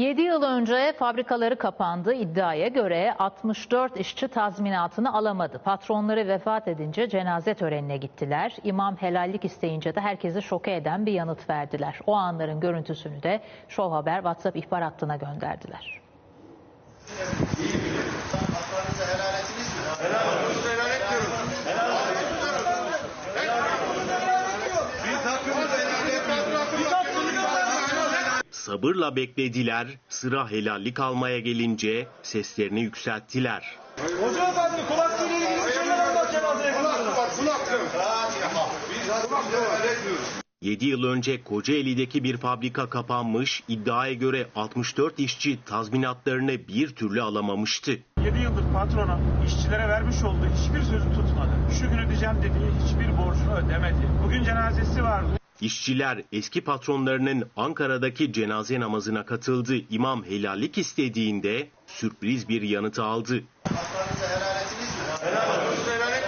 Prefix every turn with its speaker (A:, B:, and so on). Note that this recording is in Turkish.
A: 7 yıl önce fabrikaları kapandı. İddiaya göre 64 işçi tazminatını alamadı. Patronları vefat edince cenaze törenine gittiler. İmam helallik isteyince de herkesi şoke eden bir yanıt verdiler. O anların görüntüsünü de Show Haber WhatsApp ihbar hattına gönderdiler.
B: Sabırla beklediler, sıra helallik almaya gelince seslerini yükselttiler.
C: Hoca efendi kulaklığıyla ilgili şeyler anlat cenazeye kadar.
B: 7 yıl önce Kocaeli'deki bir fabrika kapanmış, iddiaya göre 64 işçi tazminatlarını bir türlü alamamıştı.
C: 7 yıldır patrona işçilere vermiş olduğu hiçbir sözü tutmadı. Şu gün ödeyeceğim dediği hiçbir borcunu ödemedi. Bugün cenazesi vardı.
B: İşçiler eski patronlarının Ankara'daki cenaze namazına katıldı. İmam helallik istediğinde sürpriz bir yanıt aldı.
C: Helal olsun.